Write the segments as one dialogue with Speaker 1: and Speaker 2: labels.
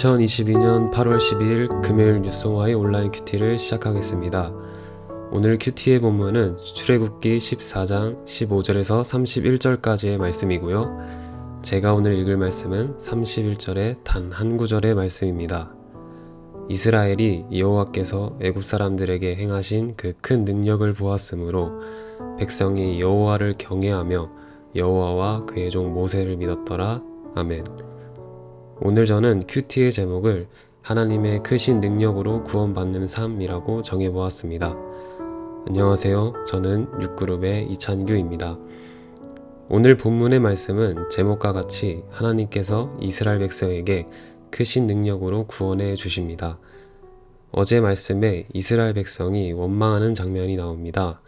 Speaker 1: 2022년 8월 12일 금요일 뉴스와의 온라인 큐티를 시작하겠습니다. 오늘 큐티의 본문은 출애굽기 14장 15절에서 31절까지의 말씀이고요. 제가 오늘 읽을 말씀은 31절의 단 한 구절의 말씀입니다. 이스라엘이 여호와께서 애굽 사람들에게 행하신 그 큰 능력을 보았으므로 백성이 여호와를 경외하며 여호와와 그의 종 모세를 믿었더라. 아멘. 오늘 저는 큐티의 제목을 하나님의 크신 능력으로 구원받는 삶이라고 정해보았습니다. 안녕하세요. 저는 6그룹의 이찬규입니다. 오늘 본문의 말씀은 제목과 같이 하나님께서 이스라엘 백성에게 크신 능력으로 구원해 주십니다. 어제 말씀에 이스라엘 백성이 원망하는 장면이 나옵니다.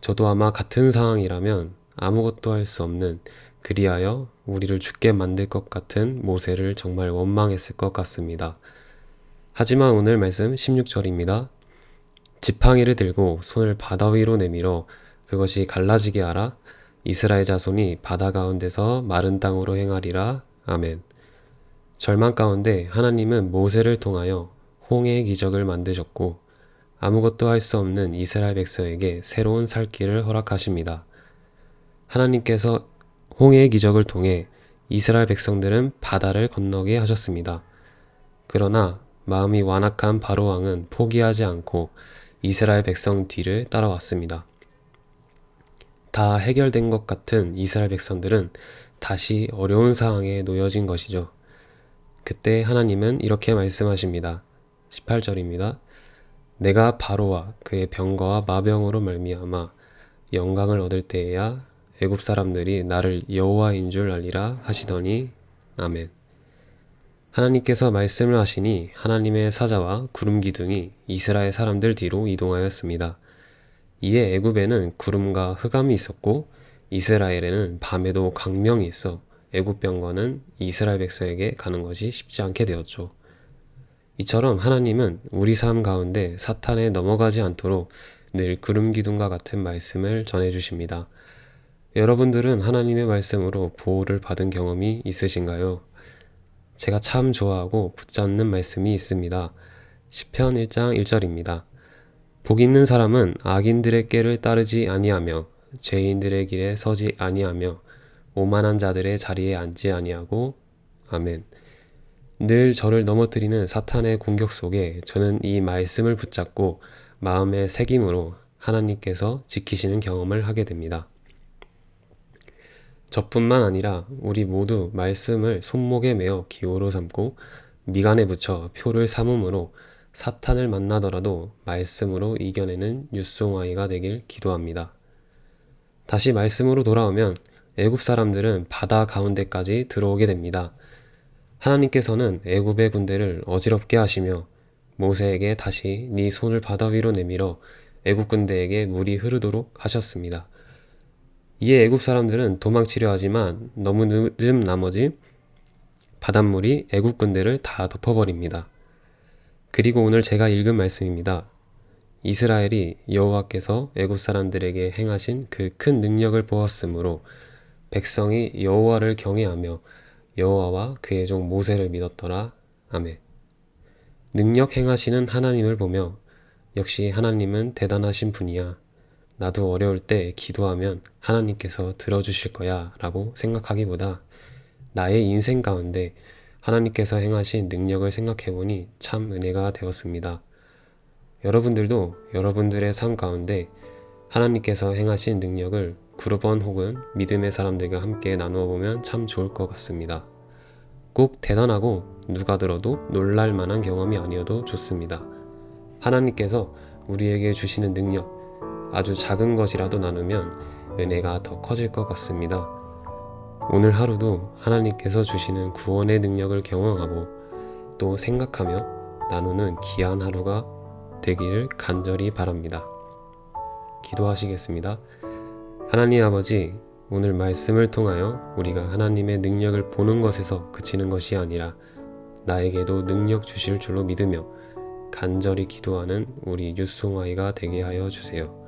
Speaker 1: 저도 아마 같은 상황이라면 아무것도 할 수 없는 그리하여 우리를 죽게 만들 것 같은 모세를 정말 원망했을 것 같습니다. 하지만 오늘 말씀 16절입니다. 지팡이를 들고 손을 바다 위로 내밀어 그것이 갈라지게 하라. 이스라엘 자손이 바다 가운데서 마른 땅으로 행하리라. 아멘. 절망 가운데 하나님은 모세를 통하여 홍해의 기적을 만드셨고 아무것도 할 수 없는 이스라엘 백성에게 새로운 살 길을 허락하십니다. 하나님께서 홍해의 기적을 통해 이스라엘 백성들은 바다를 건너게 하셨습니다. 그러나 마음이 완악한 바로 왕은 포기하지 않고 이스라엘 백성 뒤를 따라왔습니다. 다 해결된 것 같은 이스라엘 백성들은 다시 어려운 상황에 놓여진 것이죠. 그때 하나님은 이렇게 말씀하십니다. 18절입니다. 내가 바로와 그의 병거와 마병으로 말미암아 영광을 얻을 때에야 애굽 사람들이 나를 여호와인 줄 알리라 하시더니 아멘. 하나님께서 말씀을 하시니 하나님의 사자와 구름 기둥이 이스라엘 사람들 뒤로 이동하였습니다. 이에 애굽에는 구름과 흑암이 있었고 이스라엘에는 밤에도 광명이 있어 애굽 병거는 이스라엘 백성에게 가는 것이 쉽지 않게 되었죠. 이처럼 하나님은 우리 삶 가운데 사탄에 넘어가지 않도록 늘 구름 기둥과 같은 말씀을 전해 주십니다. 여러분들은 하나님의 말씀으로 보호를 받은 경험이 있으신가요? 제가 참 좋아하고 붙잡는 말씀이 있습니다. 10편 1장 1절입니다. 복 있는 사람은 악인들의 꾀를 따르지 아니하며 죄인들의 길에 서지 아니하며 오만한 자들의 자리에 앉지 아니하고 아멘. 늘 저를 넘어뜨리는 사탄의 공격 속에 저는 이 말씀을 붙잡고 마음의 새김으로 하나님께서 지키시는 경험을 하게 됩니다. 저뿐만 아니라 우리 모두 말씀을 손목에 매어 기호로 삼고 미간에 붙여 표를 삼음으로 사탄을 만나더라도 말씀으로 이겨내는 유송아이가 되길 기도합니다. 다시 말씀으로 돌아오면 애굽 사람들은 바다 가운데까지 들어오게 됩니다. 하나님께서는 애굽의 군대를 어지럽게 하시며 모세에게 다시 네 손을 바다 위로 내밀어 애굽 군대에게 물이 흐르도록 하셨습니다. 이에 애굽 사람들은 도망치려 하지만 너무 늦은 나머지 바닷물이 애굽 군대를 다 덮어버립니다. 그리고 오늘 제가 읽은 말씀입니다. 이스라엘이 여호와께서 애굽 사람들에게 행하신 그 큰 능력을 보았으므로 백성이 여호와를 경외하며 여호와와 그의 종 모세를 믿었더라. 아멘. 능력 행하시는 하나님을 보며 역시 하나님은 대단하신 분이야. 나도 어려울 때 기도하면 하나님께서 들어주실 거야 라고 생각하기보다 나의 인생 가운데 하나님께서 행하신 능력을 생각해보니 참 은혜가 되었습니다. 여러분들도 여러분들의 삶 가운데 하나님께서 행하신 능력을 그룹원 혹은 믿음의 사람들과 함께 나누어 보면 참 좋을 것 같습니다. 꼭 대단하고 누가 들어도 놀랄 만한 경험이 아니어도 좋습니다. 하나님께서 우리에게 주시는 능력, 아주 작은 것이라도 나누면 은혜가 더 커질 것 같습니다. 오늘 하루도 하나님께서 주시는 구원의 능력을 경험하고 또 생각하며 나누는 귀한 하루가 되기를 간절히 바랍니다. 기도하시겠습니다. 하나님 아버지, 오늘 말씀을 통하여 우리가 하나님의 능력을 보는 것에서 그치는 것이 아니라 나에게도 능력 주실 줄로 믿으며 간절히 기도하는 우리 유송아이가 되게 하여 주세요.